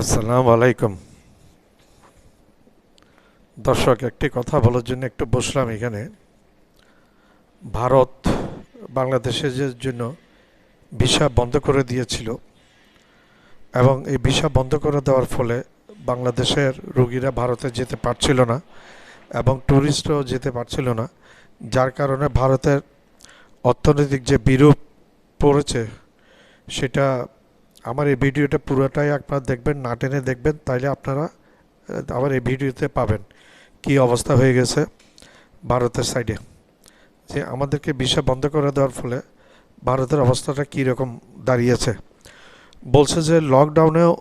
আসসালামু আলাইকুম। দর্শক, একটি কথা বলার জন্য একটু বসলাম এখানে। ভারত বাংলাদেশের জন্য ভিসা বন্ধ করে দিয়েছিল এবং এই ভিসা বন্ধ করে দেওয়ার ফলে বাংলাদেশের রুগীরা ভারতে যেতে পারছিল না এবং ট্যুরিস্টও যেতে পারছিল না, যার কারণে ভারতের অর্থনৈতিক যে বিরূপ পড়েছে সেটা আমার এই ভিডিওটা পুরোটাই আপনারা দেখবেন, না টেনে দেখবেন, তাইলে আপনারা আমার এই ভিডিওতে পাবেন কি অবস্থা হয়ে গেছে ভারতের সাইডে যে আমাদেরকে ভিসা বন্ধ করে দেওয়ার ফলে ভারতের অবস্থাটা কী রকম দাঁড়িয়েছে। বলছে যে লকডাউনেও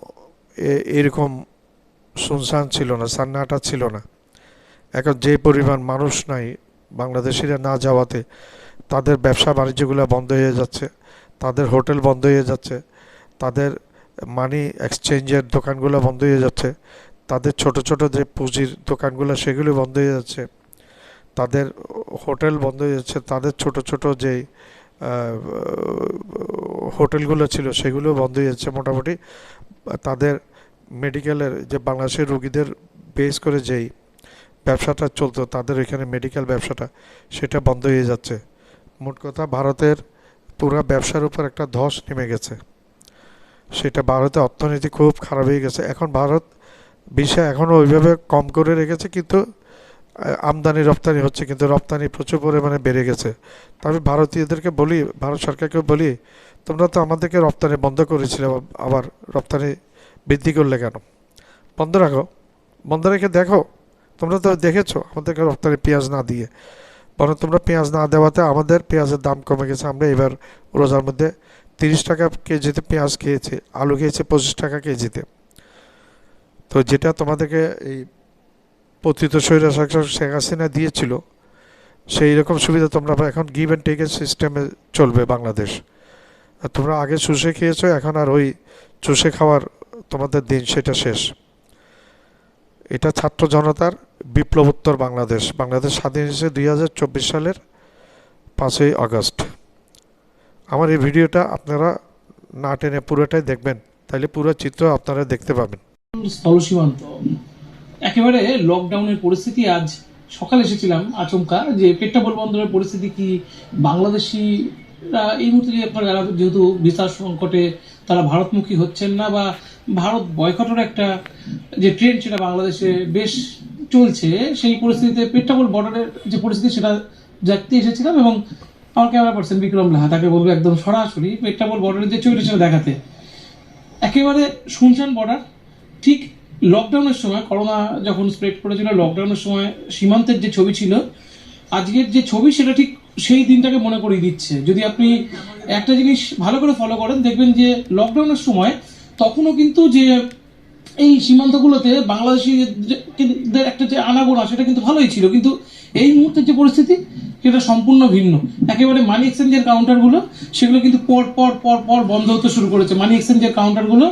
এরকম শুনশান ছিল না, সান্নাটা ছিল না। এখন যে পরিমাণ মানুষ নাই, বাংলাদেশিরা না যাওয়াতে তাদের ব্যবসা বাণিজ্যগুলো বন্ধ হয়ে যাচ্ছে, তাদের হোটেল বন্ধ হয়ে যাচ্ছে তাদের মানি এক্সচেঞ্জের দোকানগুলো বন্ধ হয়ে যাচ্ছে। তাদের ছোট ছোট যে পুঁজির দোকানগুলো, সেগুলো বন্ধ হয়ে যাচ্ছে। তাদের হোটেল বন্ধ হয়ে যাচ্ছে। তাদের ছোট ছোট যে হোটেলগুলো ছিল সেগুলো বন্ধ হয়ে যাচ্ছে মোটামুটি। তাদের মেডিকেলের যে বাংলাদেশের রোগীদের বেস করে যেই ব্যবসাটা চলতো, তাদের এখানে মেডিকেল ব্যবসাটা, সেটা বন্ধ হয়ে যাচ্ছে। মোট কথা ভারতের পুরা ব্যবসার উপর একটা ধস নেমে গেছে। সেটা ভারতের অর্থনীতি খুব খারাপ হয়ে গেছে। এখন ভারত বিষয় এখনও ওইভাবে কম করে রেখেছে, কিন্তু আমদানি রপ্তানি হচ্ছে, কিন্তু রপ্তানি প্রচুর পরিমাণে বেড়ে গেছে। তবে ভারতীয়দেরকে বলি, ভারত সরকারকে বলি, তোমরা তো আমাদেরকে রপ্তানি বন্ধ করেছিলে আবার রপ্তানি বৃদ্ধি করলে কেন? বন্ধ রাখো। বন্ধ রেখে দেখো। তোমরা তো দেখেছ, আমাদেরকে রপ্তানি পেঁয়াজ না দিয়ে। বরং তোমরা পেঁয়াজ না দেওয়াতে আমাদের পেঁয়াজের দাম কমে গেছে। আমরা এবার রোজার মধ্যে তিরিশ টাকা কেজিতে পেঁয়াজ খেয়েছে, আলু খেয়েছে, পঁচিশ টাকা কেজিতে। তো যেটা তোমাদেরকে এই পতিত শাসক শেখ হাসিনা দিয়েছিল, সেই রকম সুবিধা তোমরা এখন গিভ অ্যান্ড টেকের সিস্টেমে চলবে বাংলাদেশ। আর তোমরা আগে চুষে খেয়েছো, এখন আর ওই চুষে খাওয়ার তোমাদের দিন সেটা শেষ। এটা ছাত্র জনতার বিপ্লবোত্তর বাংলাদেশ। বাংলাদেশ স্বাধীন হয়েছে দুই হাজার চব্বিশ সালের পাঁচই আগস্ট। আমার এই ভিডিওটা আপনারা না টেনে পুরোটাই দেখবেন, তাহলে পুরো চিত্র আপনারা দেখতে পাবেন। একেবারে লকডাউনের পরিস্থিতি আজ সকালে এসেছিলাম, আচমকা, যে পেট্টাপোল বন্দরের পরিস্থিতি কি বাংলাদেশি এই মুহূর্তে যে আপনার যেহেতু ভিসা সংকটে তারা ভারতমুখী হচ্ছেন না, বা ভারত বয়কটের একটা যে ট্রেন্ড সেটা বাংলাদেশে বেশ চলছে, সেই পরিস্থিতিতে পেট্টাপোল বর্ডারের যে পরিস্থিতি সেটা দেখতে এসেছিলাম এবং আমার ক্যামেরা পার্সন বিক্রম লাহা, তাকে বলব একদম সরাসরি পেট্টাপোল বর্ডারের যে ছবিটা সেটা দেখাতে। একেবারে শুনশান বর্ডার ঠিক লকডাউনের সময় করোনা যখন স্প্রেড করেছিল লকডাউনের সময় সীমান্তের যে ছবি ছিল, আজকের যে ছবি সেটা ঠিক সেই দিনটাকে মনে করিয়ে দিচ্ছে। যদি আপনি একটা জিনিস ভালো করে ফলো করেন, দেখবেন যে লকডাউনের সময় তখনও কিন্তু যে এই সীমান্তগুলোতে বাংলাদেশিদের একটা যে আনাগোনা, সেটা কিন্তু ভালোই ছিল। কিন্তু এই মুহূর্তের যে পরিস্থিতি, সেটা সম্পূর্ণ ভিন্ন। একেবারে মানি এক্সচেঞ্জের কাউন্টারগুলো সেগুলো কিন্তু পর পর পর পর বন্ধ হতে শুরু করেছে। মানি এক্সচেঞ্জের কাউন্টারগুলো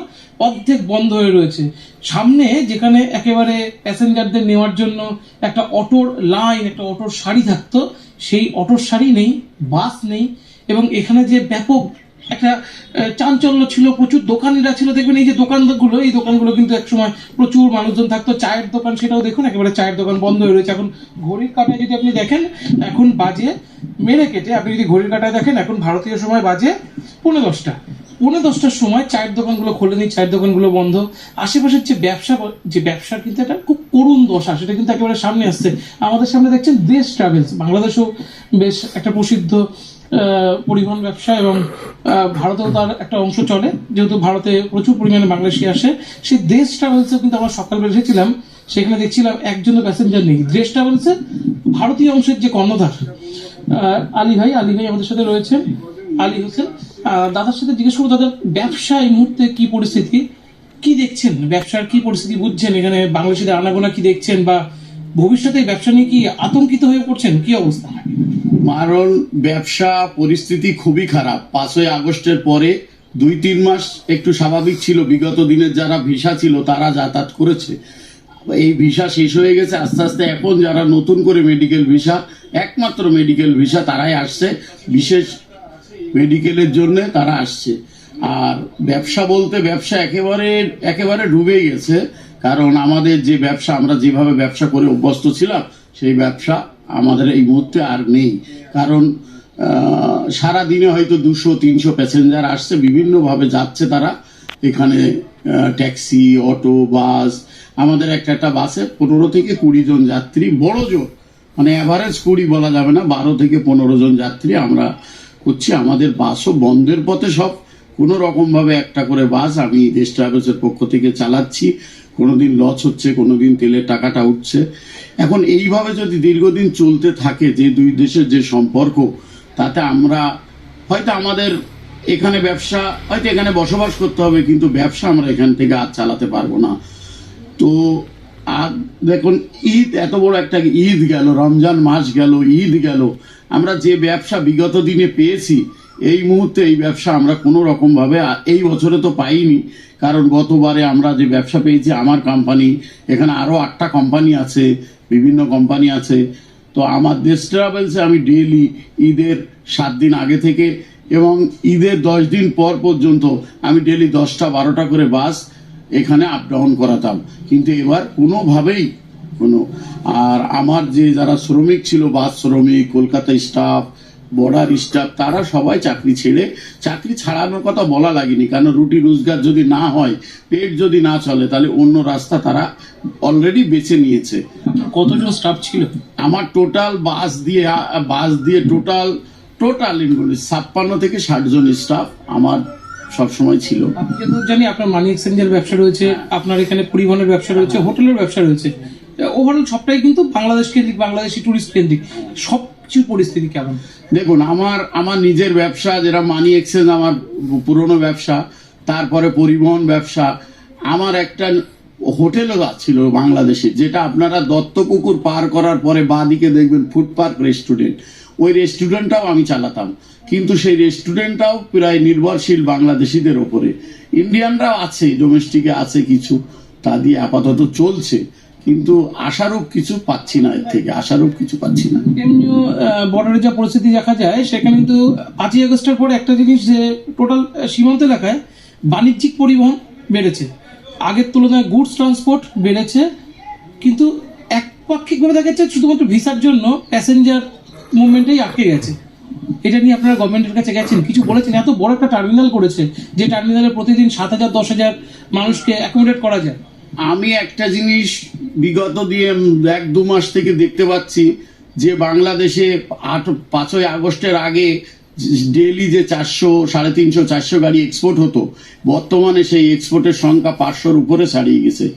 অর্ধেক বন্ধ হয়ে রয়েছে। সামনে যেখানে একেবারে প্যাসেঞ্জারদের নেওয়ার জন্য একটা অটোর লাইন একটা অটোর সারি থাকতো, সেই অটোর সারি নেই বাস নেই, এবং এখানে যে ব্যাপক একটা চাঞ্চল্য ছিল, প্রচুর দোকানিরা ছিল, দেখবেন এই যে দোকানগুলো, এই দোকানগুলো কিন্তু একসময় প্রচুর মানুষজন থাকতো, চায়ের দোকান সেটাও দেখুন, একেবারে চায়ের দোকান বন্ধ হয়ে রয়েছে। এখন ঘড়ির কাঁটায় যদি আপনি দেখেন, এখন বাজে মেরে কেটে, আপনি যদি ঘড়ির কাঁটায় দেখেন, এখন ভারতীয় সময় বাজে পৌনে দশটা। পৌনে দশটার সময় চায়ের দোকানগুলো খোলেনি চায়ের দোকানগুলো বন্ধ। আশেপাশের যে ব্যবসা, যে ব্যবসার কিন্তু একটা খুব করুণ দশা সেটা কিন্তু একেবারে সামনে আসছে। আমাদের সামনে দেখছেন দেশ ট্রাভেলস বাংলাদেশও বেশ একটা প্রসিদ্ধ পরিবহন ব্যবসা এবং ভারতেও তার একটা অংশ চলে। যেহেতু ভারতে প্রচুর পরিমাণে বাংলাদেশি আসে সেই দেশ ট্রাভেলসেও কিন্তু আমরা সকালবেলা এসেছিলাম সেখানে দেখছিলাম একজনও প্যাসেঞ্জার নেই। দেশ ট্রাভেলসের ভারতীয় অংশের যে কর্ণধার আলী ভাই আলী ভাই আমাদের সাথে রয়েছেন। আলী হোসেন দাদার সাথে জিজ্ঞেস করব, দাদা, ব্যবসা এই মুহূর্তে কি পরিস্থিতি? কি দেখছেন? ব্যবসার কি পরিস্থিতি বুঝছেন? এখানে বাংলাদেশিদের আনাগোনা কি দেখছেন? বা ভবিষ্যতে ব্যবসা নিয়ে কি আতঙ্কিত হয়ে পড়ছেন? কি অবস্থা? কারণ ব্যবসা, পরিস্থিতি খুবই খারাপ। পাঁচই আগস্টের পরে দুই, তিন মাস একটু স্বাভাবিক ছিল। বিগত দিনের যারা ভিসা ছিল, তারা যাতায়াত করেছে। এই ভিসা শেষ হয়ে গেছে। আস্তে আস্তে এখন যারা নতুন করে মেডিকেল ভিসা, একমাত্র মেডিকেল ভিসা, তারাই আসছে। বিশেষ মেডিকেলের জন্য তারা আসছে। আর ব্যবসা বলতে ব্যবসা একেবারে একেবারে ডুবেই গেছে। কারণ আমাদের যে ব্যবসা, আমরা যেভাবে ব্যবসা করে অভ্যস্ত ছিলাম, সেই ব্যবসা আমাদের এই মুহূর্তে আর নেই। কারণ সারা দিনে হয়তো দুশো, তিনশো প্যাসেঞ্জার আসছে, বিভিন্নভাবে যাচ্ছে তারা। এখানে ট্যাক্সি, অটো, বাস, আমাদের একটা একটা বাসে পনেরো থেকে কুড়ি জন যাত্রী, বড় জোর। মানে অ্যাভারেজ কুড়ি বলা যাবে না, বারো থেকে পনেরো জন যাত্রী আমরা করছি। আমাদের বাসও বন্ধের পথে সব। কোনো রকমভাবে একটা করে বাস আমি দেশ ট্রাভেলসের পক্ষ থেকে চালাচ্ছি। কোনোদিন লস হচ্ছে, কোনোদিন তেলের টাকাটা উঠছে। এখন এইভাবে যদি দীর্ঘদিন চলতে থাকে যে দুই দেশের যে সম্পর্ক, তাতে আমরা, হয়তো আমাদের এখানে ব্যবসা, হয়তো এখানে বসবাস করতে হবে, কিন্তু ব্যবসা আমরা এখান থেকে আর চালাতে পারব না। তো, আর দেখুন, ঈদ এত বড় একটা ঈদ গেল, রমজান মাস গেল, ঈদ গেল। আমরা যে ব্যবসা বিগত দিনে পেয়েছি এই মুহূর্তে এই ব্যবসা আমরা কোনো রকমভাবে এই বছরে তো পাইনি। কারণ গতবারে আমরা যে ব্যবসা পেয়েছি, আমার কোম্পানি এখানে আরও আটটা কোম্পানি আছে, বিভিন্ন কোম্পানি আছে। তো আমার দেশ ট্রাভেলসে আমি ডেইলি ঈদের সাত দিন আগে থেকে এবং ঈদের দশ দিন পর পর্যন্ত আমি ডেলি দশটা, বারোটা করে বাস এখানে আপ ডাউন করাতাম। কিন্তু এবার কোনোভাবেই কোনো আর আমার যে যারা শ্রমিক ছিল বাস শ্রমিক, কলকাতা স্টাফ বর্ডার স্টাফ তারা সবাই চাকরি ছেড়ে চাকরি ছাড়ানোর কথা বলা লাগেনি। কারণ রুটি রোজগার যদি না হয় পেট যদি না চলে তাহলে অন্য রাস্তা তারা অলরেডি বেছে নিয়েছে। কতজন স্টাফ ছিল? আমার টোটাল বাস দিয়ে বাস দিয়ে টোটাল টোটাল ইনগুলি ছাপ্পান্ন থেকে ষাট জন স্টাফ আমার সবসময় ছিল। জানি আপনার মানি এক্সচেঞ্জের ব্যবসা রয়েছে আপনার এখানে পরিবহনের ব্যবসা রয়েছে হোটেলের ব্যবসা রয়েছে। ওভারঅল সবটাই কিন্তু বাংলাদেশ কেন্দ্রিক বাংলাদেশি টুরিস্ট কেন্দ্রিক সব কিছুর পরিস্থিতি কেমন? দেখুন, আমার আমার নিজের ব্যবসা, যেটা মানি এক্সচেঞ্জ আমার পুরনো ব্যবসা, তারপরে পরিবহন ব্যবসা, আমার একটা হোটেলও ছিল বাংলাদেশে, যেটা আপনারা দত্তপুকুর পার করার পরে বাঁদিকে দেখবেন ফুড পার্ক রেস্টুরেন্ট ওই রেস্টুরেন্টটাও আমি চালাতাম। কিন্তু সেই রেস্টুরেন্টটাও প্রায় নির্ভরশীল বাংলাদেশিদের ওপরে। ইন্ডিয়ানরাও আছে ডোমেস্টিকে আছে কিছু, তা দিয়ে আপাতত চলছে। কিন্তু আশারূপ কিছু পাচ্ছি না এর থেকে, আশারূপ কিছু পাচ্ছি না। এমনিও বর্ডারে যা পরিস্থিতি দেখা যায়, সেখানে কিন্তু পাঁচই আগস্টের পরে একটা জিনিস যে টোটাল সীমান্ত এলাকায় বাণিজ্যিক পরিবহন বেড়েছে। আগের তুলনায় গুডস ট্রান্সপোর্ট বেড়েছে, কিন্তু একপাক্ষিকভাবে দেখা যাচ্ছে শুধুমাত্র ভিসার জন্য প্যাসেঞ্জার মুভমেন্টেই আটকে গেছে। এটা নিয়ে আপনারা গভর্নমেন্টের কাছে গেছেন, কিছু বলেছেন? এত বড় একটা টার্মিনাল করেছে, যে টার্মিনালে প্রতিদিন সাত হাজার, দশ হাজার মানুষকে অ্যাকোমোডেট করা যায়। আমি একটা জিনিস বিগত দিয়ে এক দু মাস থেকে দেখতে পাচ্ছি যে বাংলাদেশে আট, পাঁচই আগস্টের আগে ডেইলি যে চারশো, সাড়ে তিনশো, চারশো গাড়ি এক্সপোর্ট হতো, বর্তমানে সেই এক্সপোর্টের সংখ্যা পাঁচশোর উপরে ছাড়িয়ে গেছে।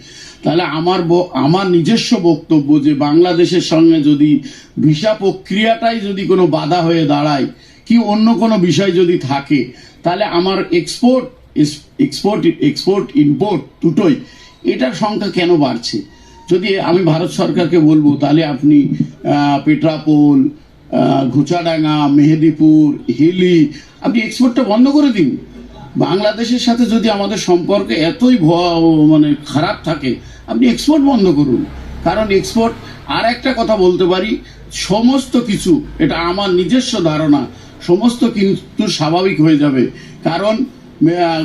তাহলে আমার আমার নিজস্ব বক্তব্য যে বাংলাদেশের সঙ্গে যদি ভিসা প্রক্রিয়াটাই যদি কোনো বাধা হয়ে দাঁড়ায়, কি অন্য কোনো বিষয় যদি থাকে, তাহলে আমার এক্সপোর্ট এক্সপোর্ট এক্সপোর্ট ইম্পোর্ট দুটোই এটার সংখ্যা কেন বাড়ছে? যদি আমি ভারত সরকারকে বলব, তাহলে আপনি পেট্রাপোল ঘুচাডাঙ্গা, মেহেদিপুর, হিলি, আপনি এক্সপোর্টটা বন্ধ করে দিন। বাংলাদেশের সাথে যদি আমাদের সম্পর্ক এতই ভ- মানে খারাপ থাকে, আপনি এক্সপোর্ট বন্ধ করুন। কারণ এক্সপোর্ট আর একটা কথা বলতে পারি, সমস্ত কিছু, এটা আমার নিজস্ব ধারণা, সমস্ত কিন্তু স্বাভাবিক হয়ে যাবে। কারণ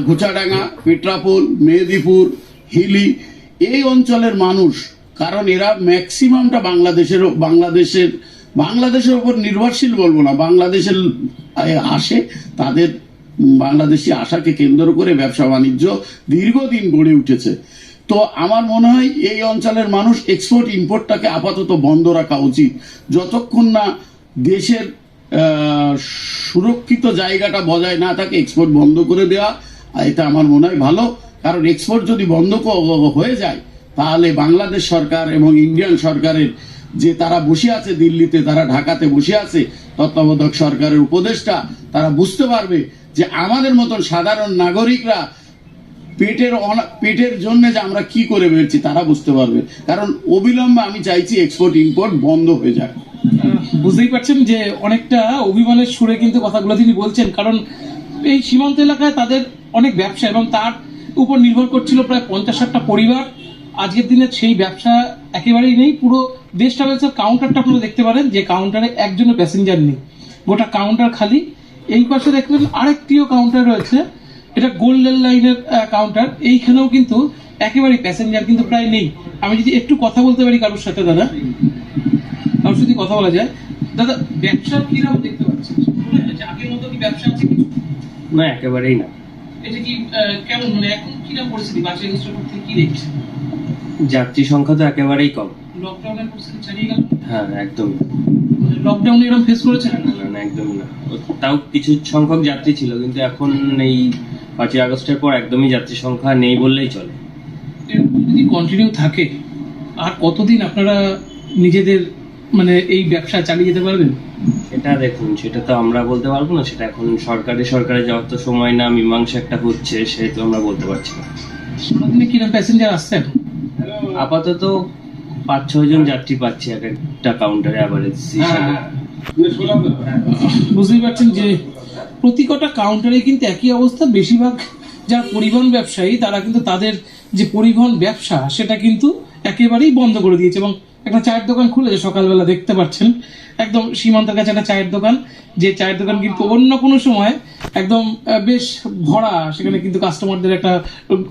ঘোচাডাঙ্গা, পেট্রাপোল, মেহেদিপুর হিলি, এই অঞ্চলের মানুষ, কারণ এরা ম্যাক্সিমামটা বাংলাদেশের বাংলাদেশের বাংলাদেশের উপর নির্ভরশীল বলব না, বাংলাদেশের আসে, তাদের বাংলাদেশি আশাকে কেন্দ্র করে ব্যবসা বাণিজ্য দীর্ঘদিন গড়ে উঠেছে। তো আমার মনে হয় এই অঞ্চলের মানুষ এক্সপোর্ট ইম্পোর্টটাকে আপাতত বন্ধ রাখা উচিত। যতক্ষণ না দেশের সুরক্ষিত জায়গাটা বজায় না থাকে এক্সপোর্ট বন্ধ করে দেওয়া এটা আমার মনে হয় ভালো। কারণ এক্সপোর্ট যদি বন্ধ হয়ে যায়, তাহলে বাংলাদেশ সরকার এবং ইন্ডিয়ান সরকারের যে তারা বসে আছে দিল্লিতে, তারা ঢাকাতে বসে আছে, তত্ত্বাবধায়ক সরকারের উপদেষ্টা, তারা বুঝতে পারবে যে আমাদের মতন সাধারণ নাগরিকরা পেটের পেটের জন্য যে আমরা কি করে বেরছি তারা বুঝতে পারবে। কারণ অবিলম্বে আমি চাইছি এক্সপোর্ট ইম্পোর্ট বন্ধ হয়ে যায় বুঝতেই পারছেন যে অনেকটা অভিমানের সুরে কিন্তু কথাগুলো তিনি বলছেন, কারণ এই সীমান্ত এলাকায় তাদের অনেক ব্যবসা এবং তার উপর নির্ভর করছিল প্রায় পঞ্চাশ ষাটটা পরিবার। আজকের দিনে সেই ব্যবসা একেবারেই নেই, পুরো দেশ ট্রাভেলসের কাউন্টারটা আপনারা দেখতে পারেন, যে কাউন্টারে একজনও প্যাসেঞ্জার নেই। গোটা কাউন্টার খালি। এই পাশে দেখবেন আরেকটিও কাউন্টার রয়েছে, এটা গোল্ডেন লাইনের কাউন্টার এইখানেও কিন্তু একেবারে প্যাসেঞ্জার কিন্তু প্রায় নেই। আমি যদি একটু কথা বলতে পারি কারোর সাথে, দাদা? কারোর সাথে কথা বলা যায়? দাদা, ব্যবসা কীরকম দেখতে যে আগের মতো কি ব্যবসা আছে না, একেবারেই না। এটা কি কেমন মানে এখন কীরকম পরিস্থিতি? বাচ্চা ইনস্টল থেকে কি দেখছেন? যাত্রী সংখ্যা তো একেবারেই কম। লকডাউনের পরিস্থিতি ছাড়িয়ে গেল? হ্যাঁ একদমই লকডাউনে এরকম ফেস করেছেন? না না না একদমই না। তাও কিছু সংখ্যক যাত্রী ছিল কিন্তু এখন এই পাঁচই আগস্টের পর একদমই যাত্রী সংখ্যা নেই বললেই চলে। যদি কন্টিনিউ থাকে আর কতদিন আপনারা নিজেদের মানে এই ব্যবসা চালিয়ে যেতে পারবেন? সেটা দেখুন সেটা তো আমরা বলতে পারব না সেটা এখন সরকারি সরকারে যত সময় না মীমাংসা একটা হচ্ছে সেহেতু আমরা বলতে পারছি না। সারাদিনে কীরকম প্যাসেঞ্জার আসছে এখন আপাতত পাঁচ ছয় জন যাত্রী পাচ্ছি এক একটা কাউন্টারে অ্যাভারেজ হিসাবে। বুঝতেই পারছেন যে প্রতি কটা কাউন্টারে কিন্তু একই অবস্থা বেশিরভাগ যারা পরিবহন ব্যবসায়ী তারা কিন্তু তাদের যে পরিবহন ব্যবসা সেটা কিন্তু একেবারেই বন্ধ করে দিয়েছে এবং একটা চায়ের দোকান খুলেছে সকালবেলা দেখতে পাচ্ছেন। একদম সীমান্তের কাছে একটা চায়ের দোকান যে চায়ের দোকান কিন্তু অন্য কোনো সময় একদম বেশ ভরা সেখানে কিন্তু কাস্টমারদের একটা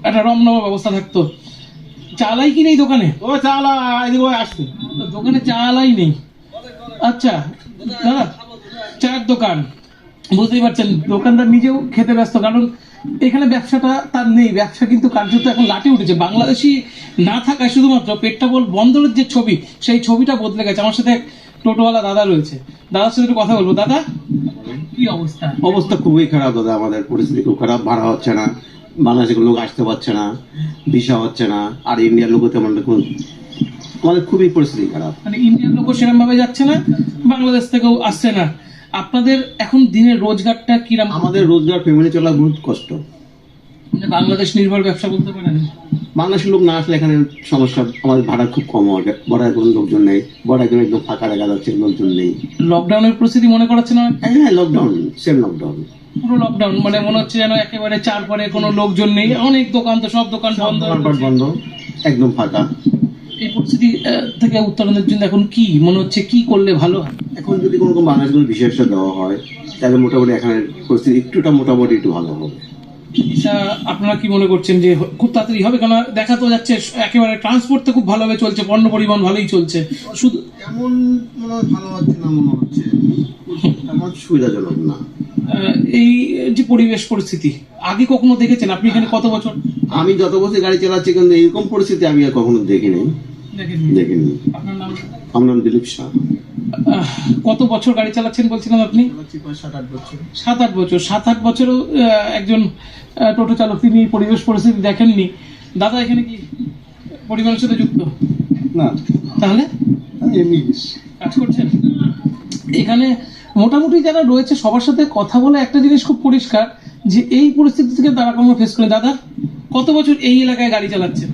একটা রমরমা ব্যবস্থা থাকতো। চালাই কি নেই দোকানে? ও চালা এদিকে আসছে। দোকানে চালাই নেই। আচ্ছা দাদা চায়ের দোকান। বুঝতেই পারছেন দোকানদার নিজেও খেতে ব্যস্ত কারণ এখানে ব্যবসাটা তার নেই। ব্যবসা কিন্তু কার্যত এখন লাটে উঠেছে। বাংলাদেশি না থাকায় শুধুমাত্র পেটটা বল বন্দরের যে ছবি সেই ছবিটা বদলে গেছে। আমার সাথে টোটোওয়ালা দাদা রয়েছে। দাদার সাথে একটু কথা বলব। দাদা? কি অবস্থা? অবস্থা খুবই খারাপ দাদা। আমাদের পরিস্থিতি খুব খারাপ। ভাড়া হচ্ছে না। বাংলাদেশের লোক আসতে পারছে না। ভিসা হচ্ছে না। আর ইন্ডিয়ার লোক তেমন দেখুন আমাদের খুবই পরিস্থিতি খারাপ। মানে ইন্ডিয়ান লোকও সেরকম ভাবে যাচ্ছে না বাংলাদেশ থেকেও আসছে না। আপনাদের এখন দিনের রোজগারটা কিরম? আমাদের রোজগার ফ্যামিলি চলা বহুত কষ্ট। বাংলাদেশ নির্ভর ব্যবসা বলতে পারেন? বাংলাদেশের লোক না আসলে এখানে সমস্যা আমাদের ভাড়া খুব কম হবে বর্ডার কোনো লোকজন নেই বর্ডার কোনো একদম ফাঁকা দেখা যাচ্ছে লোকজন নেই। লকডাউনের পরিস্থিতি মনে করাচ্ছে না? হ্যাঁ লকডাউন সেম লকডাউন পুরো লকডাউন মানে মনে হচ্ছে যেন একেবারে চার পরে কোনো লোকজন নেই। অনেক দোকান তো সব দোকান বন্ধ। বন্ধ একদম ফাঁকা। এই পরিস্থিতি থেকে উত্তরণের জন্য এখন কি? মনে হচ্ছে কি করলে ভালো এখন যদি কোনো বাংলাদেশ কোনো বিশেষ দেওয়া হয় তাহলে মোটামুটি এখানে পরিস্থিতি একটুটা মোটামুটি একটু ভালো হবে। আপনারা কি মনে করছেন যে খুব তাড়াতাড়ি হবে? কেন দেখা তো যাচ্ছে একেবারে ট্রান্সপোর্ট তো খুব ভালোভাবে চলছে পণ্য পরিবহন ভালোই চলছে। শুধু এমন মনে হয় ভালো হচ্ছে না মনে হচ্ছে। সুবিধাজনক না। এই যে পরিবেশ পরিস্থিতি আগে কখনো দেখেছেন? আপনি এখানে কত বছর? আমি যত বছর গাড়ি চালাচ্ছি কিন্তু এরকম পরিস্থিতি আমি আর কখনো দেখিনি? দেখিনি। আপনার নাম? আমার নাম দিলীপ শাহ। কত বছর গাড়ি চালাচ্ছেন বলছিলেন আপনি? সাত আট বছর। সাত আট বছর। সাত আট বছরও একজন টোটো চালক তিনি পরিবেশ পরিস্থিতি দেখেননি। দাদা এখানে কি পরিবারের সাথে যুক্ত? না। তাহলে? এমনি কাজ করছেন? এখানে মোটামুটি যারা রয়েছে সবার সাথে কথা বলে একটা জিনিস খুব পরিষ্কার যে এই পরিস্থিতি থেকে তারা কোনো ফেস করে দাদা কত বছর এই এলাকায় গাড়ি চালাচ্ছেন?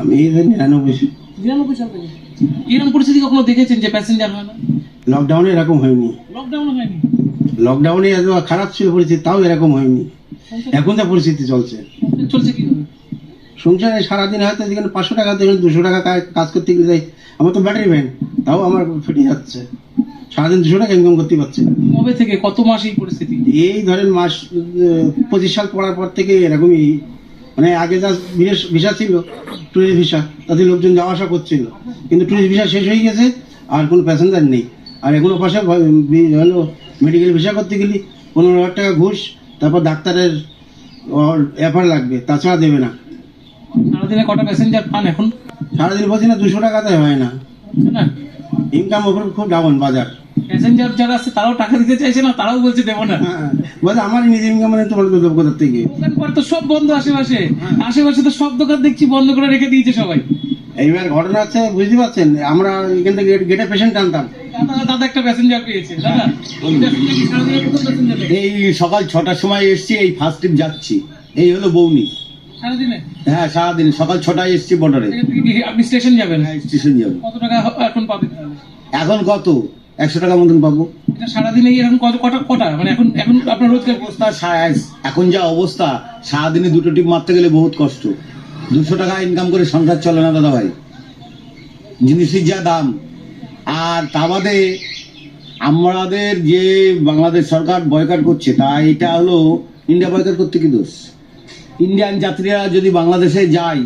আমি নিরানব্বই নিরানব্বই সাল থেকে। এরকম পরিস্থিতি কখনো দেখেছেন যে প্যাসেঞ্জার হয় না? লকডাউনে এরকম হয়নি। লকডাউন হয়নি? লকডাউনে এত খারাপ ছিল পরিস্থিতি তাও এরকম হয়নি। এখন যা পরিস্থিতি চলছে। চলছে কীভাবে? সংসারে সারাদিন হয়তো যেখানে পাঁচশো টাকা দেখুন দুশো টাকা কাজ করতে গেলে যাই আমার তো ব্যাটারি ভ্যান তাও আমার ফেটে যাচ্ছে। সারাদিন দুশো টাকা ইনকাম করতে পারছি কবে থেকে? কত মাস এই পরিস্থিতি? এই ধরেন মাস পঁচিশ সাল পড়ার পর থেকে এরকমই মানে আগে যা বিদেশ ভিসা ছিল ট্যুরিস্ট ভিসা তাতে লোকজন যাওয়া আসা করছিল। কিন্তু ট্যুরিস্ট ভিসা শেষ হয়ে গেছে আর কোনো প্যাসেঞ্জার নেই। আর এখনও পাশে হলো মেডিকেল ভিসা করতে গেলে পনেরো হাজার টাকা ঘুষ তারপর ডাক্তারের অ্যাফার লাগবে তাছাড়া দেবে না। সারাদিনে কটা প্যাসেঞ্জার পান এখন? সারাদিন বলছি না দুশো টাকাতে হয় না। ইনকাম ওপর খুব ডাউন বাজার। প্যাসেঞ্জার যারা আছে তারাও টাকা দিতে চাইছে না তারাও বলছে দেবো না। হ্যাঁ বলছে আমার নিজের ইনকাম মানে তোমার দেবো কোথার থেকে দোকানপাট তো সব বন্ধ আশেপাশে। আশেপাশে তো সব দোকান দেখছি বন্ধ করে রেখে দিয়েছে সবাই। এইবার ঘটনা হচ্ছে বুঝতে পারছেন? আমরা এখান থেকে গেটে পেশেন্ট আনতাম। দাদা একটা প্যাসেঞ্জার পেয়েছে। দাদা এই সকাল ছটার সময় এসছি এই ফার্স্ট ট্রিপ যাচ্ছি। এই হলো বৌনি। হ্যাঁ সারাদিন। সকাল ছটায় এসছি বর্ডারে আপনি স্টেশন যাবেন? হ্যাঁ স্টেশন যাব। কত টাকা এখন পাবেন এখন কত? একশো টাকা মতন পাবো। সারাদিনে এরকম কত কটা কটা? মানে এখন এখন আপনার রোজগার অবস্থা এখন যা অবস্থা সারাদিনে দুটো টিপ মারতে গেলে বহুত কষ্ট। দুশো টাকা ইনকাম করে সংসার চলে না দাদা ভাই জিনিসের যা দাম। আর তা বাদে আমাদের যে বাংলাদেশ সরকার বয়কাট করছে তা এটা হলো ইন্ডিয়া বয়কট করতে কি দোষ? ইন্ডিয়ান যাত্রীরা যদি বাংলাদেশে যায়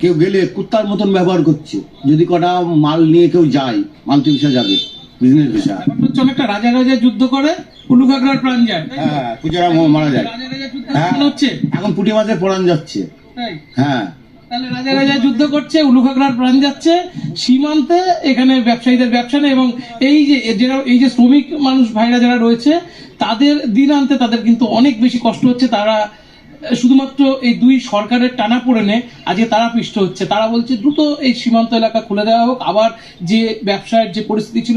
কেউ গেলে কুত্তার মতন ব্যবহার করছে। যদি কটা মাল নিয়ে কেউ যায় ভিসা যাবে। বিজনেস ভিসা ব্যাপারটা হচ্ছে অনেকটা রাজা রাজা যুদ্ধ করে উলুঘাগড়ার প্রাণ যায় হ্যাঁ পূজারা মারা যায়। রাজা রাজা যুদ্ধ হ্যাঁ। হচ্ছে? এখন পুঁটি মাছের পড়ান যাচ্ছে। হ্যাঁ। তাহলে রাজা রাজা যুদ্ধ করছে উলুখাগড়ার প্রাণ যাচ্ছে সীমান্তে এখানে ব্যবসায়ীদের ব্যবসা নেই এবং এই যে যারা এই যে শ্রমিক মানুষ ভাইরা যারা রয়েছে তাদের দিন আনতে তাদের কিন্তু অনেক বেশি কষ্ট হচ্ছে। তারা শুধুমাত্র এই দুই সরকারের টানা পড়েনে আজকে তারা পিষ্ট হচ্ছে। তারা বলছে দ্রুত এই সীমান্ত এলাকা খুলে দেওয়া হোক। আবার যে ব্যবসায়ের যে পরিস্থিতি ছিল